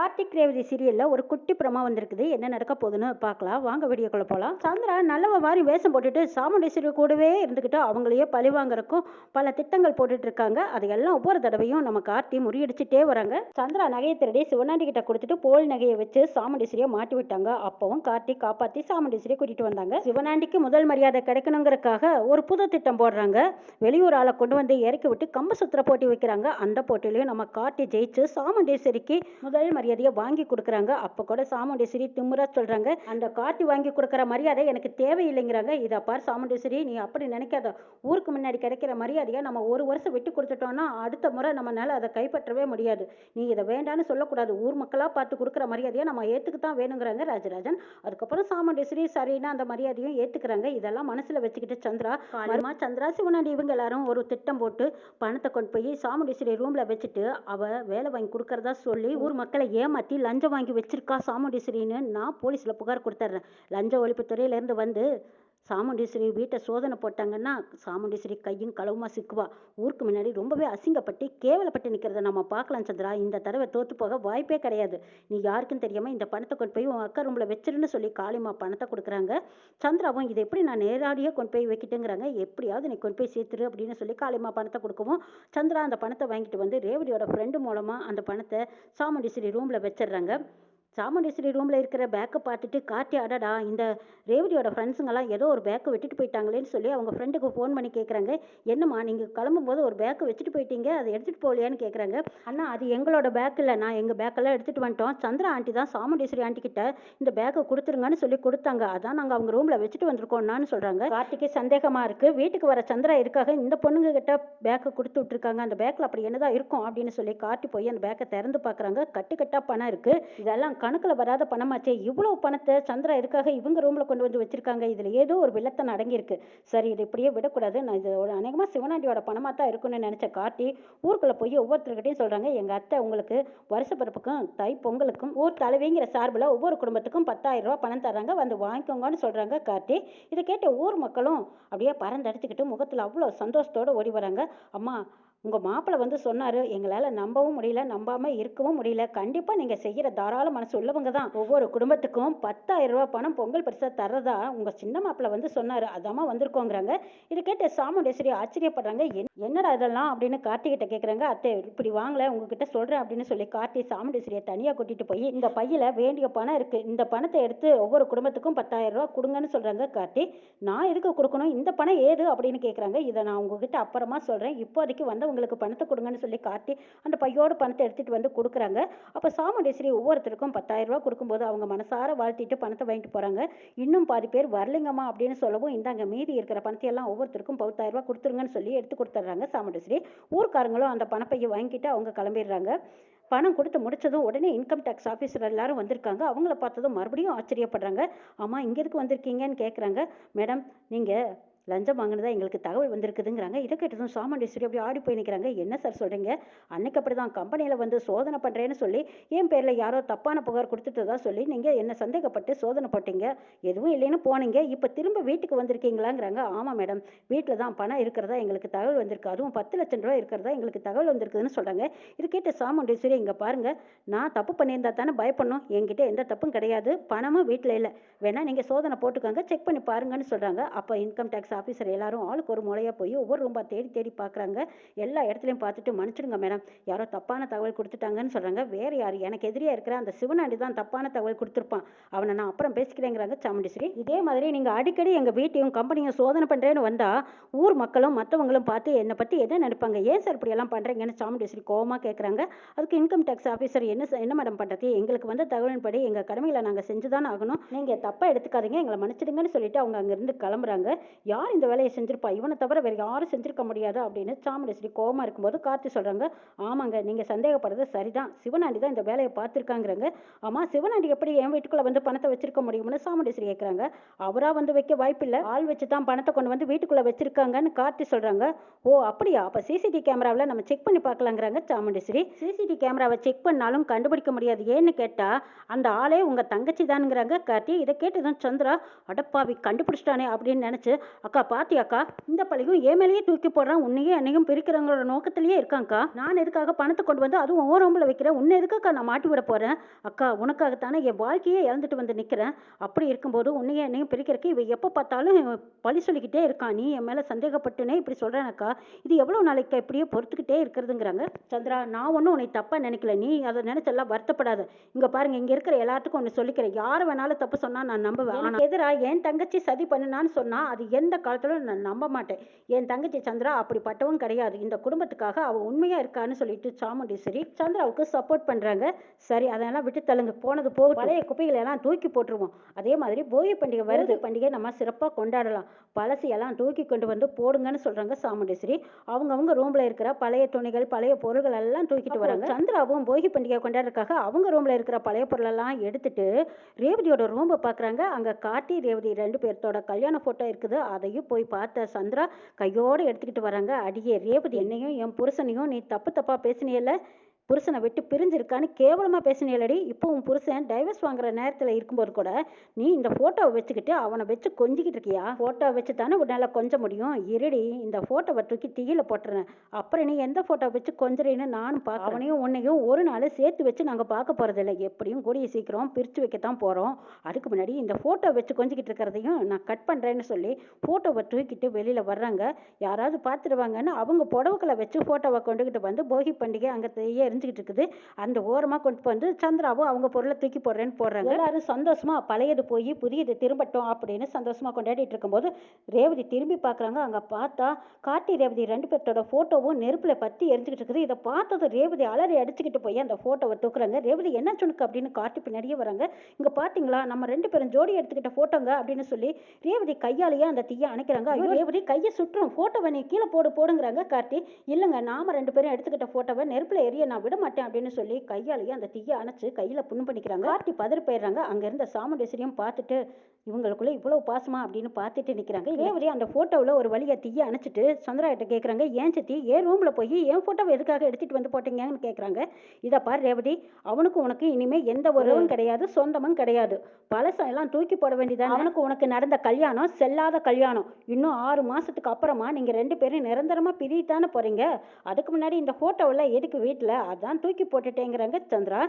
கார்த்திக் ரேவதி சீரியலில் ஒரு குட்டி பிரமா வந்திருக்குது. என்ன நடக்க போகுதுன்னு பார்க்கலாம். வாங்க வீடியோக்குள்ளே போகலாம் சந்திரா நல்லவ மாதிரி வேஷம் போட்டுட்டு சாமுண்டேஸ்வரி கூடவே இருந்துக்கிட்டு அவங்களையே பழி வாங்குறக்கும் பல திட்டங்கள் போட்டுட்டு இருக்காங்க. அதையெல்லாம் ஒவ்வொரு தடவையும் நம்ம கார்த்தி முறியடிச்சுட்டே வராங்க. சந்திரா நகையை திருடி சிவனாண்டி கிட்ட கொடுத்துட்டு போல் நகையை வச்சு சாமுண்டேஸ்வரியை மாட்டி விட்டாங்க. அப்பவும் கார்த்திக் காப்பாற்றி சாமுண்டேஸ்வரியை கூட்டிட்டு வந்தாங்க. சிவனாண்டிக்கு முதல் மரியாதை கிடைக்கணுங்கிறக்காக ஒரு புது திட்டம் போடுறாங்க. வெளியூர் ஆளை கொண்டு வந்து இறக்கி விட்டு கம்ப சுத்திர போட்டி வைக்கிறாங்க. அந்த போட்டியிலையும் நம்ம கார்த்தி ஜெயிச்சு சாமுண்டேஸ்வரிக்கு முதல் மரியாதை மரியாதையை வாங்கி கொடுக்குறாங்க. அப்போ கூட சாமுண்டீஸ்வரி திமுறா சொல்கிறாங்க அந்த கார்த்தி வாங்கி கொடுக்குற மரியாதை எனக்கு தேவையில்லைங்கிறாங்க. இதை பார் சாமுண்டீஸ்வரி நீ அப்படி நினைக்காத. ஊருக்கு முன்னாடி கிடைக்கிற மரியாதையை நம்ம ஒரு வருஷம் விட்டு கொடுத்துட்டோம்னா அடுத்த முறை நம்மளால் அதை கைப்பற்றவே முடியாது. நீ இதை வேண்டான்னு சொல்லக்கூடாது. ஊர் மக்களாக பார்த்து கொடுக்குற மரியாதையை நம்ம ஏற்றுக்கு தான் வேணுங்கிறாங்க ராஜராஜன். அதுக்கப்புறம் சாமுண்டீஸ்வரி சரின்னா அந்த மரியாதையும் ஏற்றுக்கிறாங்க இதெல்லாம் மனசில் வச்சுக்கிட்டு சந்திரா காலமா சந்திரா சிவனாண்டி இவங்க எல்லாரும் ஒரு திட்டம் போட்டு பணத்தை கொண்டு போய் சாமுண்டீஸ்வரி ரூமில் வச்சுட்டு அவள் வேலை வாங்கி கொடுக்கறதா சொல்லி ஊர் மக்களை ஏமாற்றி லஞ்சம் வாங்கி வச்சிருக்கா சாமுண்டீஸ்வரின்னு நான் போலீஸில் புகார் கொடுத்துட்றேன் லஞ்ச ஒழிப்புத்துறையிலேருந்து வந்து சாமுண்டீஸ்வரி வீட்டை சோதனை போட்டாங்கன்னா சாமுண்டீஸ்வரி கையும் களவுமா சிக்குவா? ஊருக்கு முன்னாடி ரொம்பவே அசிங்கப்பட்டு கேவலப்பட்டு நிற்கிறத நம்ம பார்க்கலாம் சந்திரா. இந்த தடவை தோற்று போக வாய்ப்பே கிடையாது. நீ யாருக்கும் தெரியாமல் இந்த பணத்தை கொண்டு போய் உன் அக்கா ரூமில் வச்சிருன்னு சொல்லி காளிமா பணத்தை கொடுக்குறாங்க. சந்திராவும் இதை எப்படி நான் நேரடியாக கொண்டு போய் வைக்கிட்டுங்கிறாங்க. எப்படியாவது நீ கொண்டு போய் சேர்த்துரு அப்படின்னு சொல்லி காளிமா பணத்தை கொடுக்கவும் சந்திரா அந்த பணத்தை வாங்கிட்டு வந்து ரேவடியோட ஃப்ரெண்டு மூலமாக அந்த பணத்தை சாமுண்டீஸ்வரி ரூமில் வச்சிடுறாங்க. சாமுண்டேஸ்வரி ரூமில் இருக்கிற பேக்கை பார்த்துட்டு கார்த்தி அடடா இந்த ரேவதியோட ஃப்ரெண்ட்ஸுங்கெல்லாம் ஏதோ ஒரு பேக்கை விட்டுட்டு போயிட்டாங்களேன்னு சொல்லி அவங்க ஃப்ரெண்டுக்கு ஃபோன் பண்ணி கேட்குறாங்க என்னம்மா நீங்கள் கிளம்பும்போது ஒரு பேக்கை வச்சுட்டு போயிட்டீங்க அதை எடுத்துகிட்டு போகலையான்னு கேட்குறாங்க அண்ணா அது எங்களோட பேக் இல்லை. நான் எங்கள் பேக்கெல்லாம் எடுத்துகிட்டு வந்துட்டோம். சந்திரா ஆண்டி தான் சாமுண்டேஸ்வரி ஆண்டி கிட்ட இந்த பேக்கை கொடுத்துருங்கன்னு சொல்லி கொடுத்தாங்க. அதான் நாங்கள் அவங்க ரூமில் வச்சுட்டு வந்திருக்கோம்னான்னு சொல்கிறாங்க கார்த்திக்கு சந்தேகமாக இருக்குது வீட்டுக்கு வர சந்திரா இருக்காக இந்த பொண்ணுங்க கிட்ட பேக்கை கொடுத்து விட்ருக்காங்க அந்த பேக்கில் அப்படி என்னதான் இருக்கும் அப்படின்னு சொல்லி கார்த்தி போய் அந்த பேக்கை திறந்து பார்க்குறாங்க கட்டுக்கட்டாக பணம் இருக்குது இதெல்லாம் கணக்கில் வராத பணமாச்சே? இவ்வளோ பணத்தை சந்திரா இருக்காக இவங்க ரூமில் கொண்டு வந்து வச்சுருக்காங்க? இதில் ஏதோ ஒரு வில்லத்தன் அடங்கியிருக்கு. சரி இது இப்படியே விடக்கூடாது. நான் இது ஒரு அநேகமாக சிவனாண்டியோட பணமாக தான் இருக்கும்னு நினச்ச காட்டி ஊருக்குள்ளே போய் ஒவ்வொருத்தர்கிட்டையும் சொல்கிறாங்க எங்கள் அத்தை உங்களுக்கு வருஷ பிறப்புக்கும் தை பொங்கலுக்கும் ஊர் தலைவிங்கிற சார்பில் ஒவ்வொரு குடும்பத்துக்கும் பத்தாயிரம் ரூபா பணம் தர்றாங்க. வந்து வாங்கிக்கோங்கன்னு சொல்கிறாங்க காட்டி இதை கேட்ட ஊர் மக்களும் அப்படியே பறந்தடிச்சுக்கிட்டு முகத்தில் அவ்வளோ சந்தோஷத்தோடு ஓடி வராங்க. அம்மா உங்கள் மாப்பிள்ளை வந்து சொன்னார் எங்களால் நம்பவும் முடியல நம்பாமல் இருக்கவும் முடியல. கண்டிப்பாக நீங்கள் செய்கிற தாராள மனசு உள்ளவங்க தான். ஒவ்வொரு குடும்பத்துக்கும் பத்தாயிரம் ரூபா பணம் பொங்கல் பரிசாக தர்றதா உங்கள் சின்ன மாப்பிள்ளை வந்து சொன்னார். அதாம்மா வந்திருக்கோங்கிறாங்க. இது கேட்டு சாமுண்டேஸ்வரி ஆச்சரியப்படுறாங்க. "என்- என்னடா இதெல்லாம் அப்படின்னு கார்த்திகிட்ட கேட்குறாங்க அத்தை இப்படி வாங்கல உங்ககிட்ட சொல்கிறேன் அப்படின்னு சொல்லி கார்த்தி சாமுண்டேஸ்வரியை தனியாக கூட்டிகிட்டு போய் இந்த பையில் வேண்டிய பணம் இருக்குது இந்த பணத்தை எடுத்து ஒவ்வொரு குடும்பத்துக்கும் பத்தாயிரம் ரூபா கொடுங்கன்னு சொல்கிறாங்க கார்த்தி. நான் எதுக்கு கொடுக்கணும்? இந்த பணம் ஏது? அப்படின்னு கேட்குறாங்க இதை நான் உங்ககிட்ட அப்புறமா சொல்கிறேன் இப்போதைக்கு வந்த உங்களுக்கு பணத்தை கொடுங்கன்னு சொல்லி காட்டி அந்த பையோட பணத்தை எடுத்துகிட்டு வந்து கொடுக்குறாங்க. அப்போ சாமுண்டேஸ்வரி ஒவ்வொருத்தருக்கும் பத்தாயிரம் ரூபா கொடுக்கும்போது அவங்க மனசார வாழ்த்திட்டு பணத்தை வாங்கிட்டு போகிறாங்க இன்னும் பாதி பேர் வரலைங்கம்மா அப்படின்னு சொல்லவும் இந்தாங்க மீதி இருக்கிற பணத்தையெல்லாம் ஒவ்வொருத்தருக்கும் பத்தாயிரம் ரூபா கொடுத்துருங்கன்னு சொல்லி எடுத்து கொடுத்துட்றாங்க சாமுண்டேஸ்வரி. ஊர்க்காரங்களும் அந்த பணப்பையை வாங்கிட்டு அவங்க கிளம்பிடுறாங்க. பணம் கொடுத்து முடிச்சதும் உடனே இன்கம் டேக்ஸ் ஆஃபீஸர் எல்லாரும் வந்திருக்காங்க. அவங்கள பார்த்ததும் மறுபடியும் ஆச்சரியப்படுறாங்க. ஆமாம் இங்கேருக்கு வந்திருக்கீங்கன்னு கேட்குறாங்க மேடம் நீங்கள் லஞ்சம் வாங்கினதா எங்களுக்கு தகவல் வந்திருக்குதுங்கிறாங்க. இதை கேட்டதும் சாமுண்டீஸ்வரி அப்படி ஆடி போய் நிற்கிறாங்க என்ன சார் சொல்கிறீங்க அன்னைக்கு அப்படி தான் கம்பெனியில் வந்து சோதனை பண்ணுறேன்னு சொல்லி என் பேரில் யாரோ தப்பான புகார் கொடுத்துட்டதா சொல்லி நீங்கள் என்ன சந்தேகப்பட்டு சோதனை போட்டீங்க. எதுவும் இல்லைன்னு போனீங்க. இப்போ திரும்ப வீட்டுக்கு வந்திருக்கீங்களாங்கிறாங்க. ஆமாம் மேடம். வீட்டில் தான் பணம் இருக்கிறதா எங்களுக்கு தகவல் வந்திருக்கு. அதுவும் பத்து லட்சம் ரூபா இருக்கிறதா எங்களுக்கு தகவல் வந்திருக்குதுன்னு சொல்கிறாங்க இது கேட்டு சாமுண்டேஸ்வரி இங்கே பாருங்கள் நான் தப்பு பண்ணியிருந்தா தானே பயப்படணும். என்கிட்ட எந்த தப்பும் கிடையாது. பணமும் வீட்டில் இல்லை. வேணால் நீங்கள் சோதனை போட்டுக்கோங்க. செக் பண்ணி பாருங்கன்னு சொல்கிறாங்க அப்போ இன்கம் டேக்ஸ் ஆஃபீஸர் எல்லாரும் ஆளுக்கு ஒரு முறையாக போய் ஒவ்வொரு ரூம்பா தேடி தேடி பார்க்குறாங்க எல்லா இடத்துலையும் பார்த்துட்டு மன்னிச்சிடுங்க மேடம் யாரோ தப்பான தகவல் கொடுத்துட்டாங்கன்னு சொல்கிறாங்க வேறு யார்? எனக்கு எதிரியாக இருக்கிற அந்த சிவனாண்டி தான் தப்பான தகவல் கொடுத்துருப்பான். அவனை நான் அப்புறம் பேசிக்கிறேங்கிறாங்க சாமுண்டீஸ்வரி. இதே மாதிரி நீங்கள் அடிக்கடி எங்கள் வீட்டையும் கம்பெனியும் சோதனை பண்ணுறேன்னு வந்தால் ஊர் மக்களும் மற்றவங்களும் பார்த்து என்னை பற்றி என்ன நினைப்பாங்க? ஏன் சார் இப்படியெல்லாம் பண்ணுறீங்கன்னு சாமுண்டீஸ்வரி கோவமாக கேட்குறாங்க அதுக்கு இன்கம் டேக்ஸ் ஆஃபீஸர் என்ன என்ன மேடம் பண்ணுறது எங்களுக்கு வந்த தகவலின்படி எங்கள் கடமையில் நாங்கள் செஞ்சு தானே ஆகணும். நீங்கள் தப்பாக எடுத்துக்காதீங்க. எங்களை மன்னிச்சிடுங்கன்னு சொல்லிட்டு அவங்க அங்கேருந்து கிளம்புறாங்க. யார் இந்த வேலையை செஞ்சிருப்பா? இவனை தவிர வேறு யாரும் செஞ்சுருக்க முடியாது அப்படின்னு சாமுண்டேஸ்வரி கோபமாக இருக்கும்போது கார்த்தி சொல்கிறாங்க ஆமாங்க நீங்கள் சந்தேகப்படுறது சரிதான். சிவனாண்டி தான் இந்த வேலையை பார்த்துருக்காங்கிறாங்க. ஆமாம் சிவனாண்டி எப்படி என் வீட்டுக்குள்ளே வந்து பணத்தை வச்சிருக்க முடியும்னு சாமுண்டேஸ்வரி கேட்குறாங்க அவராக வந்து வைக்க வாய்ப்பில்லை. ஆள் வச்சு தான் பணத்தை கொண்டு வந்து வீட்டுக்குள்ளே வச்சிருக்காங்கன்னு கார்த்தி சொல்கிறாங்க ஓ அப்படியா? அப்போ சிசிடிவி கேமராவில் நம்ம செக் பண்ணி பார்க்கலாங்கிறாங்க சாமுண்டேஸ்வரி. சிசிடிவி கேமராவை செக் பண்ணாலும் கண்டுபிடிக்க முடியாது. ஏன்னு கேட்டால் அந்த ஆளே உங்கள் தங்கச்சி தானுங்கிறாங்க கார்த்தி இதை கேட்டதும் சந்திரா அடப்பாவி கண்டுபிடிச்சிட்டானே அப்படின்னு நினச்சி அக்கா பாத்தியாக்கா? இந்த பழியும் என் மேலேயே தூக்கி போடுறான் உன்னையும் என்னையும் பிரிக்கிறவங்களோட நோக்கத்திலேயே இருக்காங்க்கா நான் எதுக்காக பணத்தை கொண்டு வந்து அதுவும் ஓ ரூமில் வைக்கிறேன்? உன்னை எதுக்காக்கா நான் மாட்டி விட போகிறேன் அக்கா உனக்காகத்தானே என் வாழ்க்கையே இழந்துட்டு வந்து நிற்கிறேன் அப்படி இருக்கும்போது உன்னையும் என்னையும் பிரிக்கிறக்கு இவ எப்போ பார்த்தாலும் பழி சொல்லிக்கிட்டே இருக்கான் நீ என் மேலே சந்தேகப்பட்டுனே இப்படி சொல்கிறேனக்கா இது எவ்வளோ நாளைக்கு இப்படியே பொறுத்துக்கிட்டே இருக்கிறதுங்கிறாங்க? சந்திரா நான் ஒன்றும் உன்னை தப்பாக நினைக்கல. நீ அதை நினைச்செல்லாம் வருத்தப்படாத. இங்கே பாருங்க இங்கே இருக்கிற எல்லாத்துக்கும் ஒன்று சொல்லிக்கிறேன். யார் வேணாலும் தப்பு சொன்னால் நான் நம்புவேன். ஆனால் எதிராக என் தங்கச்சி சதி பண்ணுனான்னு சொன்னால் அது எந்த காலத்திலும் நான் நம்ப மாட்டேன். என் தங்கச்சி சந்திரா அப்படிப்பட்டவன் கிடையாது. இந்த குடும்பத்துக்காக அவள் உண்மையாக இருக்கான்னு சொல்லிட்டு சாமுண்டீஸ்வரி சந்திராவுக்கு சப்போர்ட் பண்ணுறாங்க சரி அதெல்லாம் விட்டு தள்ளுங்க. போனது போக பழைய குப்பைகளை எல்லாம் தூக்கி போட்டுருவோம். அதே மாதிரி போகி பண்டிகை வருது பண்டிகை நம்ம சிறப்பாக கொண்டாடலாம். பழசையெல்லாம் தூக்கி கொண்டு வந்து போடுங்கன்னு சொல்கிறாங்க சாமுண்டீஸ்வரி அவங்கவுங்க ரூமில் இருக்கிற பழைய துணிகள் பழைய பொருள்கள் எல்லாம் தூக்கிட்டு வராங்க. சந்திராவும் போகி பண்டிகை கொண்டாடுறதுக்காக அவங்க ரூமில் இருக்கிற பழைய பொருளெல்லாம் எடுத்துட்டு ரேவதியோட ரூமை பார்க்குறாங்க அங்கே காட்டி ரேவதி ரெண்டு பேர்த்தோட கல்யாண ஃபோட்டோ இருக்குது. அதையும் போய் பார்த்த சந்திரா கையோடு எடுத்துக்கிட்டு வராங்க. அடியே ரேவதி என்னையும் என் புருஷனையும் நீ தப்பு தப்பாக பேசினியல்ல? புருஷனை விட்டு பிரிஞ்சிருக்கான்னு கேவலமாக பேசினேலடி இப்போ உன் புருஷன் டைவர்ஸ் வாங்குற நேரத்தில் இருக்கும்போது கூட நீ இந்த ஃபோட்டோவை வச்சுக்கிட்டு அவனை வச்சு கொஞ்சிக்கிட்டு இருக்கியா? ஃபோட்டோ வச்சு தானே உன்னால் கொஞ்ச முடியும். இருடி இந்த ஃபோட்டோவை தூக்கி தீயில போட்டுறேன் அப்புறம் நீ எந்த ஃபோட்டோ வச்சு கொஞ்சறேன்னு நானும் பார்க்க அவனையும் உன்னையும் ஒரு நாள் சேர்த்து வச்சு நாங்கள் பார்க்க போகிறதில்ல எப்படியும் கூடிய சீக்கிரம் பிரித்து வைக்கத்தான் போகிறோம் அதுக்கு முன்னாடி இந்த ஃபோட்டோ வச்சு கொஞ்சிக்கிட்டு இருக்கிறதையும் நான் கட் பண்ணுறேன்னு சொல்லி ஃபோட்டோவை தூக்கிட்டு வெளியில் வர்றாங்க. யாராவது பார்த்துருவாங்கன்னு அவங்க புடவுக்களை வச்சு ஃபோட்டோவை கொண்டுக்கிட்டு வந்து போகி பண்டிகை அங்கே தெரிய எரிஞ்சுக்கிட்டு இருக்குது அந்த ஓரமாக கொண்டு வந்து சந்திராவும் அவங்க பொருளை தூக்கி போடுறேன்னு போடுறாங்க. எல்லாரும் சந்தோஷமா பழையது போய் புதியது திரும்பட்டும் அப்படின்னு சந்தோஷமா கொண்டாடிட்டு இருக்கும்போது ரேவதி திரும்பி பார்க்குறாங்க. அங்கே பார்த்தா காட்டி ரேவதி ரெண்டு பேர்த்தோட ஃபோட்டோவும் நெருப்பில் பற்றி எரிஞ்சுக்கிட்டு இருக்குது. இதை பார்த்தது ரேவதி அலறி அடிச்சுக்கிட்டு போய் அந்த ஃபோட்டோவை தூக்குறாங்க. ரேவதி என்ன சொனுக்கு அப்படின்னு காட்டி பின்னாடியே வராங்க. இங்கே பார்த்தீங்களா? நம்ம ரெண்டு பேரும் ஜோடி எடுத்துக்கிட்ட ஃபோட்டோங்க அப்படின்னு சொல்லி ரேவதி கையாலேயே அந்த தீயை அணைக்கிறாங்க. ஐயோ ரேவதி கையை சுற்றும். ஃபோட்டோவை நீ கீழே போடு போடுங்கிறாங்க கார்த்தி. இல்லைங்க நாம ரெண்டு பேரும் எடுத்துக்கிட்ட ஃபோட்டோவை நெருப்பில் எரிய நான் விட மாட்டேன் அப்படின்னு சொல்லி கையாலேயே அந்த தீயை அணைச்சு கையில் புண்ணு பண்ணிக்கிறாங்க. கார்த்தி பதறி போயிடுறாங்க. அங்கே இருந்த சாமுண்டேஸ்வரியும் பார்த்துட்டு இவங்களுக்குள்ள இவ்வளவு பாசமா அப்படின்னு பார்த்துட்டு நிற்கிறாங்க ரேவதி அந்த ஃபோட்டோவில் ஒரு வழியை தீயை அணைச்சிட்டு சந்திராகிட்ட கேட்குறாங்க ஏன் சித்தி ஏன் ரூமில் போய் என் ஃபோட்டோவை எதுக்காக எடுத்துகிட்டு வந்து போட்டீங்கன்னு கேட்குறாங்க இதை பார் ரேவதி அவனுக்கு உனக்கு இனிமேல் எந்த உறவும் கிடையாது சொந்தமும் கிடையாது. பழசம் எல்லாம் தூக்கி போட வேண்டியதான் அவனுக்கு உனக்கு நடந்த கல்யாணம் செல்லாத கல்யாணம். இன்னும் ஆறு மாசத்துக்கு அப்புறமா நீங்கள் ரெண்டு பேரும் நிரந்தரமாக பிரியத்தானே போகிறீங்க அதுக்கு முன்னாடி இந்த ஃபோட்டோவில் எதுக்கு வீட்டில் அதான் தூக்கி போட்டுட்டேங்கிறாங்க சந்திரா.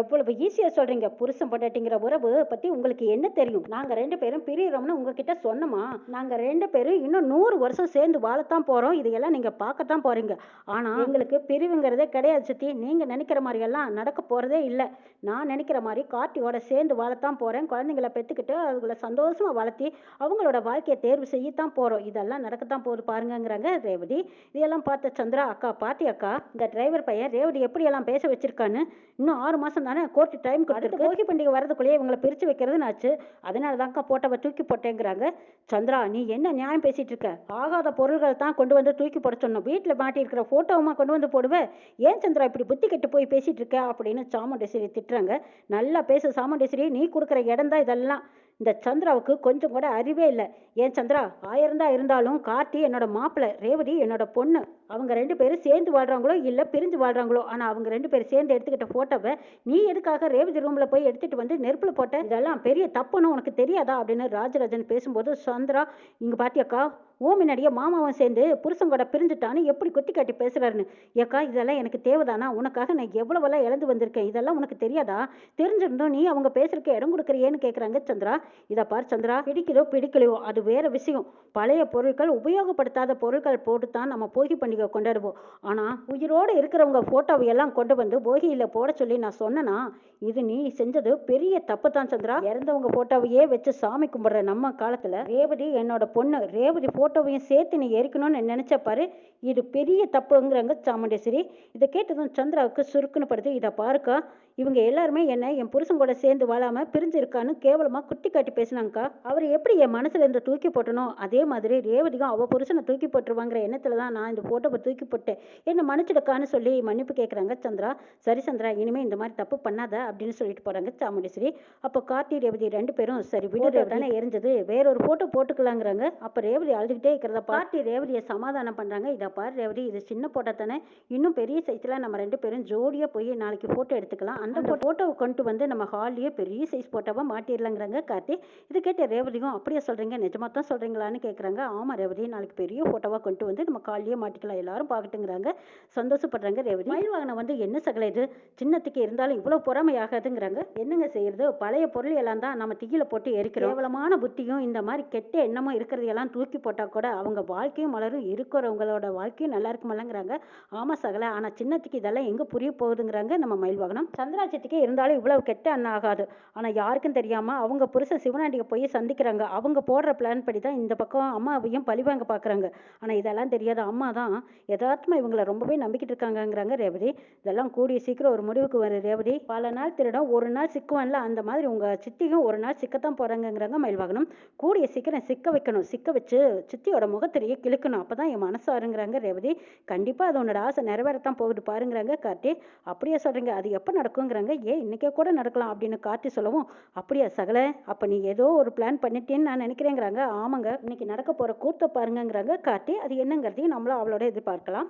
எவ்வளவு ஈஸியாக சொல்கிறீங்க புருஷன் பொண்டாட்டிங்கிற உறவு பற்றி உங்களுக்கு என்ன தெரியும்? நாங்கள் ரெண்டு பேரும் பிரியறோம்னு உங்ககிட்ட சொன்னோமா? நாங்கள் ரெண்டு பேரும் இன்னும் நூறு வருஷம் சேர்ந்து வாழத்தான் போகிறோம் இதையெல்லாம் நீங்கள் பார்க்கத்தான் போகிறீங்க ஆனால் எங்களுக்கு பிரிவுங்கிறதே கிடையாது சித்தி. நீங்கள் நினைக்கிற மாதிரியெல்லாம் நடக்க போகிறதே இல்லை. நான் நினைக்கிற மாதிரி கார்த்தியோட சேர்ந்து வாழத்தான் போகிறேன் குழந்தைங்கள பெற்றுக்கிட்டு அதுகளை சந்தோஷமாக வளர்த்தி அவங்களோட வாழ்க்கையை தேர்வு செய்யத்தான் போகிறோம் இதெல்லாம் நடக்கத்தான் போகுது பாருங்கங்கிறாங்க ரேவதி. இதெல்லாம் பார்த்த சந்திரா அக்கா பாத்தி அக்கா இந்த டிரைவர் பையன் ரேவதி எப்படியெல்லாம் பேச வச்சிருக்கான்னு இன்னும் ஆறு மாதம் தானே கோர்ட்டு டைம் கொடுத்துருக்கு. போகி பண்டிகை வரதுக்குள்ளேயே இவங்களை பிரித்து வைக்கிறதுன்னு ஆச்சு. அதனால தான்க்கா போட்டவ தூக்கி போட்டேங்கிறாங்க. சந்திரா நீ என்ன நியாயம் பேசிட்டு இருக்க? ஆகாத பொருள்கள் தான் கொண்டு வந்து தூக்கி போட சொன்னோம் வீட்டில் மாட்டியிருக்கிற ஃபோட்டோவுமா கொண்டு வந்து போடுவேன் ஏன் சந்திரா இப்படி புத்தி கெட்டு போய் பேசிட்டு இருக்க? அப்படின்னு சாமுண்டேஸ்வரி திட்டுறாங்க. நல்லா பேசு சாமுண்டேஸ்வரி நீ கொடுக்குற இடம் தான் இதெல்லாம். இந்த சந்திராவுக்கு கொஞ்சம் கூட அறிவே இல்லை. ஏன் சந்திரா ஆயிரம் தான் இருந்தாலும் கார்த்தி என்னோட மாப்பிள்ளை ரேவதி என்னோட பொண்ணு. அவங்க ரெண்டு பேரும் சேர்ந்து வாழ்கிறாங்களோ இல்லை பிரிஞ்சு வாழ்கிறாங்களோ ஆனால் அவங்க ரெண்டு பேரும் சேர்ந்து எடுத்துக்கிட்ட ஃபோட்டோவை நீ எதுக்காக ரேவதி ரூமில் போய் எடுத்துகிட்டு வந்து நெருப்பில் போட்ட? இதெல்லாம் பெரிய தப்புன்னு உனக்கு தெரியாதா? அப்படின்னு ராஜராஜன் பேசும்போது சந்திரா இங்கே பாத்தியாக்கா ஓ முன்னாடியே மாமாவும் சேர்ந்து புருஷன் கூட பிரிஞ்சுட்டான்னு எப்படி குத்தி காட்டி பேசுகிறாருன்னு ஏக்கா இதெல்லாம் எனக்கு தேவைதானா? உனக்காக நான் எவ்வளவெல்லாம் இழந்து வந்திருக்கேன்? இதெல்லாம் உனக்கு தெரியாதா? தெரிஞ்சிருந்தோம் நீ அவங்க பேசுறதுக்கு இடம் கொடுக்குறியேன்னு கேட்குறாங்க சந்திரா. இதை பார் சந்திரா பிடிக்கிறோ பிடிக்கலையோ அது வேற விஷயம். பழைய பொருட்கள் உபயோகப்படுத்தாத பொருட்கள் போட்டு தான் நம்ம போகி பண்டிகை கொண்டாடுவோம் ஆனால் உயிரோடு இருக்கிறவங்க ஃபோட்டோவை எல்லாம் கொண்டு வந்து போகியில் போட சொல்லி நான் சொன்னேனா இது நீ செஞ்சது பெரிய தப்பு தான் சந்திரா. இறந்தவங்க ஃபோட்டோவையே வச்சு சாமி கும்பிட்ற நம்ம காலத்தில் ரேவதி என்னோட பொண்ணு ரேவதி ஃபோட்டோவையும் சேர்த்து நீ எரிக்கணும்னு நினைச்ச பாரு இது பெரிய தப்புங்கிறாங்க சாமுண்டேஸ்வரி. இதை கேட்டதும் சந்திராவுக்கு சுருக்குன்னு படுது இதை பாருக்கா இவங்க எல்லாருமே என்ன என் புருஷன் கூட சேர்ந்து வாழாம பிரிஞ்சு இருக்கான்னு கேவலமா குட்டி காட்டி பேசினாங்கக்கா. அவர் எப்படி என் மனசுல இருந்து தூக்கி போட்டனோ அதே மாதிரி ரேவதியும் அவ புருஷனை தூக்கி போட்டுருவாங்கிற எண்ணத்தில் தான் நான் இந்த போட்டோவை தூக்கி போட்டேன் என்ன மன்னிச்சிடுக்கான்னு சொல்லி மன்னிப்பு கேட்குறாங்க சந்திரா. சரி சந்திரா இனிமே இந்த மாதிரி தப்பு பண்ணாத அப்படின்னு சொல்லிட்டு போறாங்க சாமுண்டேஸ்வரி. அப்போ கார்த்தி ரேவதி ரெண்டு பேரும் சரி விடு எரிஞ்சது. வேற ஒரு போட்டோ போட்டுக்கலாங்கிறாங்க. அப்ப ரேவதி அழுதுகிட்டே இருக்கிறத பார்ட்டி ரேவதியை சமாதானம் பண்றாங்க. இதை பாரு ரேவதி இது சின்ன போட்டோ தானே. இன்னும் பெரிய சைஸ்ல நம்ம ரெண்டு பேரும் ஜோடியா போய் நாளைக்கு போட்டோ எடுத்துக்கலாம். அந்த ஃபோட்டோவை கொண்டு வந்து நம்ம ஹால்லேயே பெரிய சைஸ் ஃபோட்டோவாக மாட்டிடலாங்கிறாங்க கார்த்தி. இது கேட்ட ரேவதியும் அப்படியே சொல்கிறீங்க நிஜமாக தான் சொல்கிறீங்களான்னு கேட்குறாங்க ஆமாம் ரேவதி நாளைக்கு பெரிய ஃபோட்டோவாக கொண்டு வந்து நம்ம கால்லேயே மாட்டிக்கலாம். எல்லாரும் பார்க்கட்டுங்கிறாங்க. சந்தோஷப்படுறாங்க ரேவதி. மயில் வாகனம் வந்து என்ன சகல இது? சின்னத்துக்கு இருந்தாலும் இவ்வளோ பொறாமையாகாதுங்கிறாங்க. என்னங்க செய்யறது? பழைய பொருள் எல்லாம் தான் நம்ம தீயில போட்டு எரிக்கிறோம். கேவலமான புத்தியும் இந்த மாதிரி கெட்ட எண்ணமும் இருக்கிறதையெல்லாம் தூக்கி போட்டால் கூட அவங்க வாழ்க்கையும் மலரும் இருக்கிறவங்களோட வாழ்க்கையும் நல்லா இருக்குமல்லங்கிறாங்க. ஆமாம் சகல. ஆனால் சின்னத்துக்கு இதெல்லாம் எங்கே புரிய போகுதுங்கிறாங்க நம்ம மயில் வாகனம். சந்திராட்சத்துக்கே இருந்தாலும் இவ்வளவு கெட்ட எண்ணம் ஆகாது. ஆனால் யாருக்கும் தெரியாமல் அவங்க புருஷ சிவனாண்டியை போய் சந்திக்கிறாங்க. அவங்க போடுற பிளான் படி தான் இந்த பக்கம் அம்மாவையும் பழிவாங்க பார்க்குறாங்க ஆனால் இதெல்லாம் தெரியாத அம்மா தான் யதார்த்தமாக இவங்களை ரொம்பவே நம்பிக்கிட்டு இருக்காங்கங்கிறாங்க ரேவதி. இதெல்லாம் கூடிய சீக்கிரம் ஒரு முடிவுக்கு வரும் ரேவதி. பல நாள் திருடம் ஒரு நாள் சிக்குவான்ல அந்த மாதிரி உங்கள் சித்தியும் ஒரு நாள் சிக்கத்தான் போகிறாங்கங்கிறாங்க மயில்வாகனம். கூடிய சீக்கிரம் சிக்க வைக்கணும் சிக்க வச்சு சித்தியோட முகத்திலேயே கிழக்கணும் அப்போ தான் என் மனசாருங்கிறாங்க ரேவதி. கண்டிப்பாக அது உன்னோட ஆசை நிறைவேறத்தான் போகுது பாருங்கிறாங்க கார்த்தி. அப்படியே சொல்கிறீங்க அது எப்போ நடக்குங்கிறாங்க? ஏன் இன்றைக்கே கூட நடக்கலாம் அப்படின்னு கார்த்தி சொல்லவும் அப்படியா சகல அப்போ நீ ஏதோ ஒரு பிளான் பண்ணிட்டேன்னு நான் நினைக்கிறேங்கிறாங்க. ஆமாங்க இன்னைக்கு நடக்க போகிற கூத்த பாருங்கங்கிறாங்க கார்த்தி. அது என்னங்கிறதையும் நம்மளும் அவளோட எதிர்பார்க்கலாம்.